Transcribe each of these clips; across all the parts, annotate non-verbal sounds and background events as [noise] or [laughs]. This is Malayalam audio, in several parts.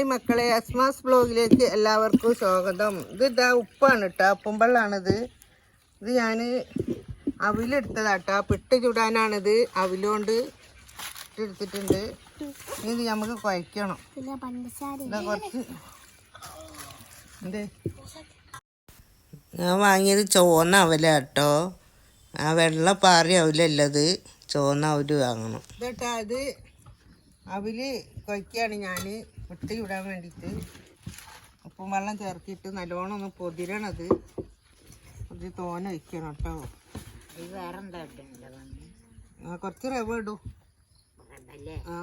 ഹായ് മക്കളെ അസ്മാസ് ബ്ലോഗിലേക്ക് എല്ലാവർക്കും സ്വാഗതം. ഇത് ഇതാ ഉപ്പാണ് കേട്ടോ ഉപ്പുമ്പള്ളാണിത് ഇത് ഞാൻ അവിലെടുത്തതാട്ടോ പിട്ട് ചുടാനാണിത്. അവിലുകൊണ്ട് എടുത്തിട്ടുണ്ട് ഇത് നമുക്ക് കുഴക്കണം ഇതാ കുറച്ച്. എന്തേ? ഞാൻ വാങ്ങിയത് ചുവന്ന അവല കേട്ടോ ആ വെള്ള പാറി അവലല്ലത്. ചുവന്ന അവൽ വാങ്ങണം. ഇതാ അത് അവൽ കുഴക്കുകയാണ് ഞാൻ വിട്ട് വിടാൻ വേണ്ടിയിട്ട് ഉപ്പും വെള്ളം ചേർത്തിട്ട് നല്ലോണം ഒന്ന് പൊതിരണത്. കുറച്ച് തോന വയ്ക്കണം കേട്ടോ. വേറെന്താ ആ കുറച്ച് റവ ഇടൂ. അല്ലേ ആ.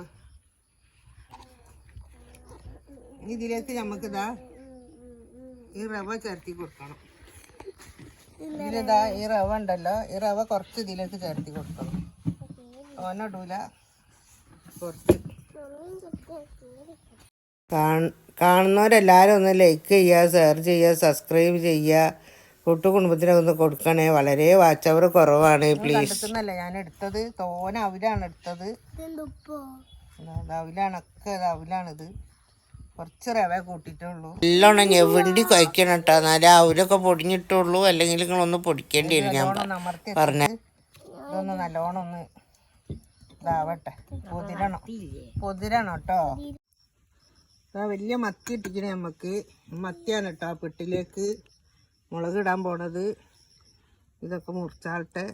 ഇതിലേക്ക് നമുക്കിതാ ഈ റവ ചേർത്തി കൊടുക്കണം. ഇതിലിതാ ഈ റവ ഉണ്ടല്ലോ. ഈ റവ കുറച്ച് ഇതിലേക്ക് ചേർത്തി കൊടുക്കണം. ഓനിടൂല കുറച്ച്. കാണുന്നവരെല്ലാവരും ഒന്ന് ലൈക്ക് ചെയ്യുക ഷെയർ ചെയ്യുക സബ്സ്ക്രൈബ് ചെയ്യുക. കൂട്ടു കുടുംബത്തിനെ ഒന്ന് കൊടുക്കണേ. വളരെ വാച്ച് അവർ കുറവാണ് പ്ലീസ് ഞാൻ എടുത്തത് തോന അവിലാണ് എടുത്തത് അവിലാണൊക്കെ അവിലാണിത് കുറച്ച് റവ കൂട്ടിയിട്ടുള്ളൂ. നല്ലോണം ഞെവിണ്ടി കഴിക്കണം കേട്ടോ. എന്നാലേ അവരൊക്കെ പൊടിഞ്ഞിട്ടുള്ളൂ. അല്ലെങ്കിൽ നിങ്ങളൊന്ന് പൊടിക്കേണ്ടി വരും ഞാൻ പറഞ്ഞ. ഇതൊന്ന് നല്ലോണം ഒന്ന് ഇതാവട്ടെ. പൊതിരണം. പൊതിരണം കേട്ടോ. വലിയ മത്തി ഇട്ടിക്കണേ നമുക്ക് മത്തിയാണ് കേട്ടോ പെട്ടിലേക്ക് മുളക് ഇടാൻ പോണത്. ഇതൊക്കെ മുറിച്ചാട്ടെ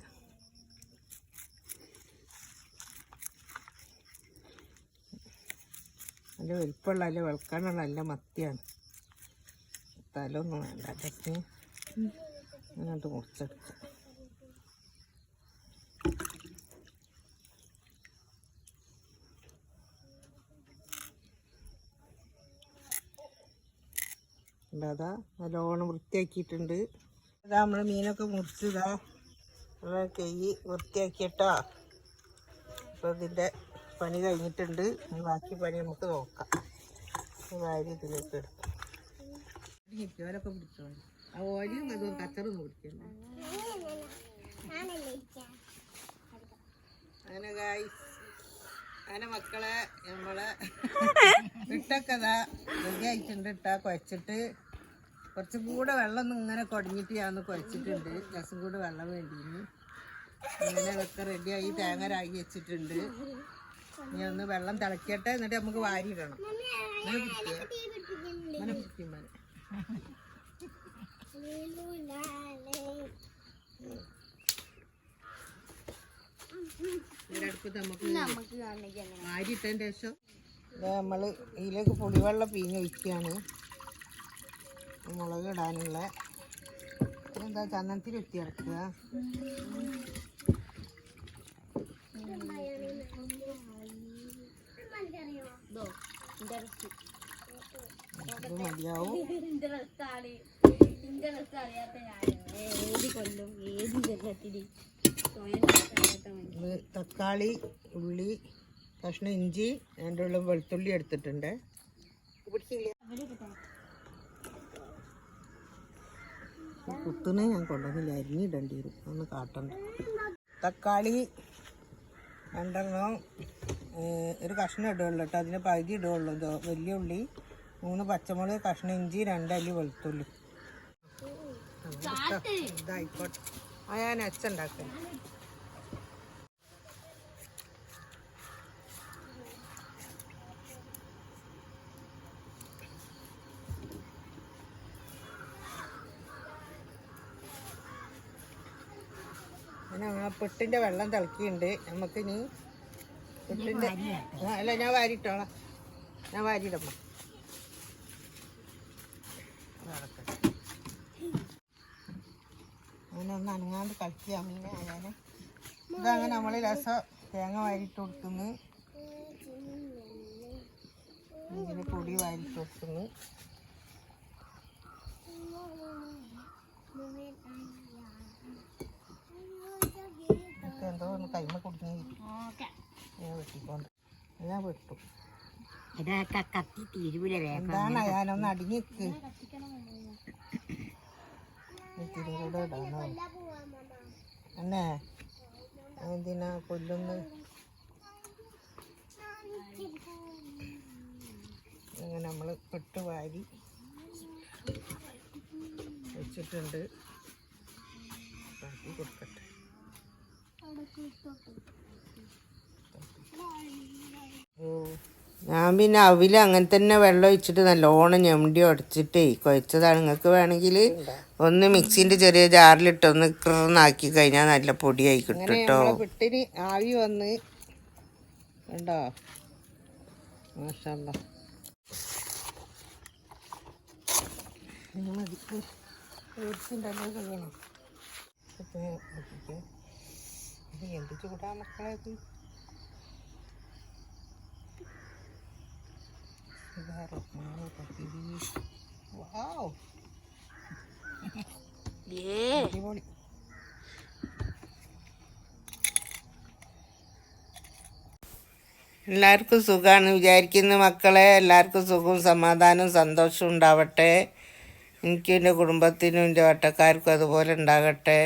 നല്ല വലിപ്പമുള്ള നല്ല വെളുക്കാനുള്ള നല്ല മത്തിയാണ്. തലൊന്നും വേണ്ട അതൊക്കെ അങ്ങോട്ട് മുറിച്ചെടുക്കാം. അതാ നല്ലോണം വൃത്തിയാക്കിയിട്ടുണ്ട്. അതാ നമ്മൾ മീനൊക്കെ മുറിച്ചതാ നമ്മളെ കൈ വൃത്തിയാക്കിയിട്ടോ. അപ്പോൾ ഇതിന്റെ പണി കഴിഞ്ഞിട്ടുണ്ട്. ഇനി ബാക്കി പണി നമുക്ക് നോക്കാം. വാരി ഇതിലേക്ക് എടുക്കാം. ഓലൊക്കെ പിടിച്ചോ ആ ഓലിയും അതും കച്ചറും പിടിക്കണം അങ്ങനെ ഗായ്സ് അങ്ങനെ മക്കളെ നമ്മളെ [laughs] ഇട്ടൊക്കെ ഇതാ റെഡി ആയിട്ടുണ്ട് ഇട്ടാ കുഴച്ചിട്ട്. കുറച്ചും കൂടെ വെള്ളം ഇങ്ങനെ കുടഞ്ഞിട്ട് ഞാൻ കുഴച്ചിട്ടുണ്ട്. രസം കൂടെ വെള്ളം വേണ്ടിയിരുന്നു. അങ്ങനെ ഒക്കെ റെഡിയായി തേങ്ങ രാഗി വെച്ചിട്ടുണ്ട്. ഇനി ഒന്ന് വെള്ളം തിളക്കട്ടെ എന്നിട്ട് നമുക്ക് വാരിയിടണം മോനെ. ഇതിനടുപ്പത്ത് നമുക്ക് ശേഷം നമ്മൾ ഇതിലേക്ക് പുളിവെള്ളം പിഴിഞ്ഞ് ഒഴിക്കുകയാണ് മുളക് ഇടാനുള്ള. എന്താ ചന്ദനത്തിൽ ഉത്തി ഇറക്കുക? തക്കാളി ഉള്ളി കഷ്ണം ഇഞ്ചി ഉള്ള വെളുത്തുള്ളി എടുത്തിട്ടുണ്ട്. കുത്തുനെ ഞാൻ കൊണ്ടുവന്നില്ല. അരിഞ്ഞിടേണ്ടി വരും. ഒന്ന് കാട്ടണ്ട. തക്കാളി രണ്ടെണ്ണം ഒരു കഷ്ണം ഇടുള്ളൂ കേട്ടോ. അതിന് പകുതി ഇടുള്ളൂ ഇതോ വലിയ ഉള്ളി മൂന്ന് പച്ചമുളക് കഷ്ണം ഇഞ്ചി രണ്ടല്ലി വെളുത്തുള്ളി. ഇതായിക്കോട്ടെ. ആ ഞാൻ അങ്ങനെ ആ പെട്ടിന്റെ വെള്ളം തിളക്കിയുണ്ട് നമുക്ക് ഇനി പെട്ടിന്റെ അല്ല ഞാൻ വാരിട്ടോളാം. ഞാൻ വാരിയിടമ്മ അങ്ങനെ ഒന്ന് അനങ്ങാണ്ട് കളിക്കുക മീനെ അങ്ങനെ ഇതങ്ങനെ നമ്മൾ രസം തേങ്ങ വാരിട്ട് കൊടുക്കുന്നു. ഇതിന് പൊടി വാരിട്ട് കൊടുക്കുന്നു. ഇതൊക്കെ എന്തോ ഒന്ന് കൈമ കുടുങ്ങി ഞാൻ വെട്ടിക്കൊണ്ട്. ഞാൻ വെട്ടു. ഇതൊക്കെ കത്തി എന്താണ് ഞാനൊന്ന് അടിഞ്ഞിക്ക് ഇത്തിരി കൂടെ ഇടാനോ അന്നേ എന്തിനാ കൊല്ലുന്നു? അങ്ങനെ നമ്മൾ പെട്ട് വാരി വെച്ചിട്ടുണ്ട്. കൊടുക്കട്ടെ. ഞാൻ പിന്നെ അവിൽ അങ്ങനെ തന്നെ വെള്ളം ഒഴിച്ചിട്ട് നല്ലോണം ഞെമ്മടി ഉടച്ചിട്ടേ കുഴച്ചതാണ്. നിങ്ങൾക്ക് വേണമെങ്കിൽ ഒന്ന് മിക്സിന്റെ ചെറിയ ജാറിലിട്ട് ഒന്ന് ക്രന്നാക്കി കഴിഞ്ഞാൽ നല്ല പൊടിയായി കിട്ടും കേട്ടോ. വിട്ടിന് ആവി വന്ന് ഉണ്ടോ മാഷല്ല ഇത് എന്ത് ചൂടാ മക്കളത്. അടിപൊളി. എല്ലാവർക്കും സുഖമാണ് വിചാരിക്കുന്ന മക്കളെ. എല്ലാവർക്കും സുഖവും സമാധാനവും സന്തോഷവും ഉണ്ടാവട്ടെ. എനിക്കും എന്റെ കുടുംബത്തിനും എന്റെ വട്ടക്കാർക്കും അതുപോലെ ഉണ്ടാകട്ടെ.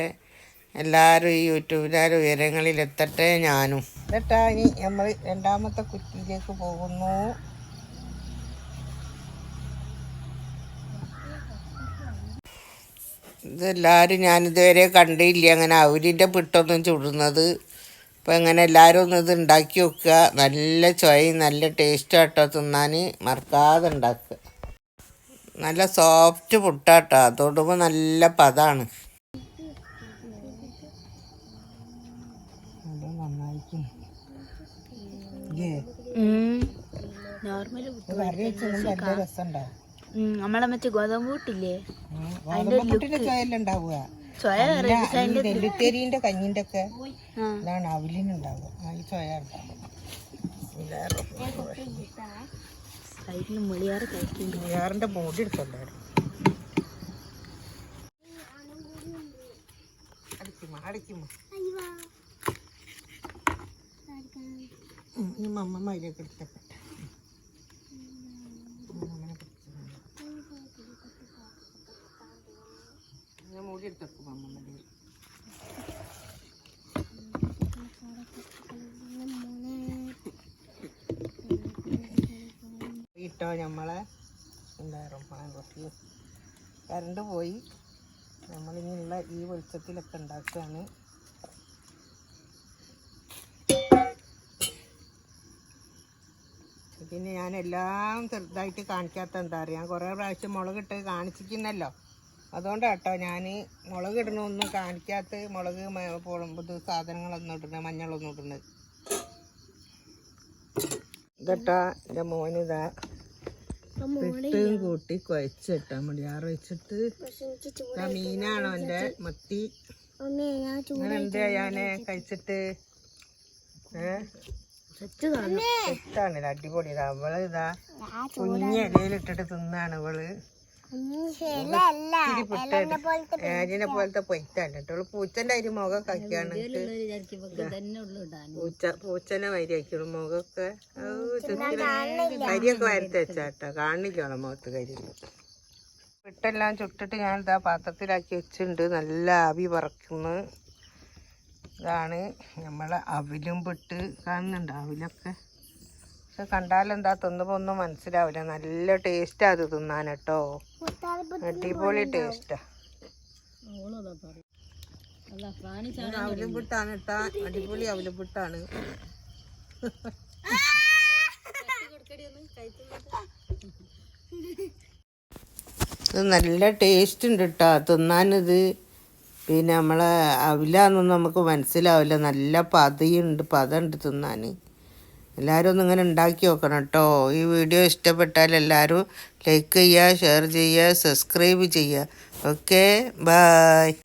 എല്ലാവരും ഈ യൂട്യൂബിലെ ഉയരങ്ങളിൽ എത്തട്ടെ ഞാനും. എന്നിട്ടാ ഇനി നമ്മൾ രണ്ടാമത്തെ കുറ്റിയിലേക്ക് പോകുന്നു. ഇതെല്ലാവരും ഞാനിതുവരെ കണ്ടില്ല അങ്ങനെ അവരിന്റെ പിട്ടൊന്നും ചുടുന്നത്. അപ്പോൾ അങ്ങനെ എല്ലാവരും ഒന്ന് ഇത് ഉണ്ടാക്കി വെക്കുക നല്ല ചൊയ നല്ല ടേസ്റ്റ് ആട്ടോ തിന്നാൻ മറക്കാതെ ഉണ്ടാക്കുക. നല്ല സോഫ്റ്റ് പുട്ടാട്ടോ അതോടുമ്പോൾ നല്ല പതാണ് നോർമൽ കറി വെച്ചൊന്നും വലിയ രസമുണ്ടാവും നമ്മളെ മറ്റേ ഗോതമ്പ് കൂട്ടില്ലേ നെല്ലുത്തേരിന്റെ കഞ്ഞിന്റെ ഒക്കെ ഇതാണ് അവിലിനുണ്ടാവുക ഈ ചൊയ ബോഡി അടിക്കുമ്പോ അടിക്കുമ്പോ ഇനി മമ്മ അതിലേക്ക് എടുത്തപ്പെട്ടെ ഞാൻ മൂടി ഇട്ടോ നമ്മളെ എന്തായാലും കുറച്ച് കറണ്ട് പോയി. നമ്മളിങ്ങനെയുള്ള ഈ വെളിച്ചത്തിലൊക്കെ ഉണ്ടാക്കുകയാണ് പിന്നെ ഞാൻ എല്ലാം ചെറുതായിട്ട് കാണിക്കാത്ത എന്താ ഞാൻ കുറേ പ്രാവശ്യം മുളകിട്ട് കാണിച്ചിരിക്കുന്നല്ലോ. അതുകൊണ്ടാട്ടോ ഞാൻ മുളക് ഇടണമൊന്നും കാണിക്കാത്ത മുളക് മ- പൊ- ഇത് സാധനങ്ങളൊന്നും ഇടുന്നത് മഞ്ഞളൊന്നും ഇടുന്നത് ഇതട്ടാ എന്റെ മോനിതാ ും കൂട്ടി കുഴച്ചിട്ടാൽ മതി. ആറ് വെച്ചിട്ട് മീനാണോ എന്റെ മത്തി? അങ്ങനെ എന്താ ഞാൻ കഴിച്ചിട്ട്? ഏഹ് സെറ്റാണ് അടിപൊളി. ഇതാ അവൾ ഇതാ കുഞ്ഞ് ഇലയിലിട്ടിട്ട് തിന്നാണ് ഇവൾ. ഏജിനെ പോലത്തെ പൊയ്ത്താണ് കേട്ടോ. പൂച്ചന്റെ അരി മുഖം കക്കിയാണ് പൂച്ച പൂച്ചനെ വരി ആക്കിയുള്ളൂ മുഖമൊക്കെ കരിയൊക്കെ വരത്ത് വെച്ചാട്ടോ അവളെ മുഖത്ത് കരി വിട്ടെല്ലാം ചുട്ടിട്ട് ഞാൻ ഇതാ പാത്രത്തിലാക്കി വെച്ചിട്ടുണ്ട്. നല്ല ആവി പറക്കുന്നു. ഇതാണ്. നമ്മളെ അവിലും പെട്ട് കാണുന്നുണ്ട്. അവിലൊക്കെ. പക്ഷെ കണ്ടാലെന്താ? തിന്നുമ്പോൾ ഒന്നും മനസ്സിലാവില്ല നല്ല ടേസ്റ്റാ അത് തിന്നാൻ കേട്ടോ അടിപൊളി ടേസ്റ്റാ അവലും പുട്ടാണ് കേട്ടാ അടിപൊളി അവലും പുട്ടാണ്. ഇത് നല്ല ടേസ്റ്റ് ഉണ്ട് കേട്ടോ തിന്നാനിത്. പിന്നെ നമ്മളെ അവിലാന്നൊന്നും നമുക്ക് മനസ്സിലാവില്ല. നല്ല പതയുണ്ട്. പതയുണ്ട് തിന്നാൻ എല്ലാവരും ഒന്ന് ഇങ്ങനെ ഉണ്ടാക്കി നോക്കണം കേട്ടോ ഈ വീഡിയോ ഇഷ്ടപ്പെട്ടാൽ എല്ലാവരും ലൈക്ക് ചെയ്യുക ഷെയർ ചെയ്യുക സബ്സ്ക്രൈബ് ചെയ്യുക. Okay bye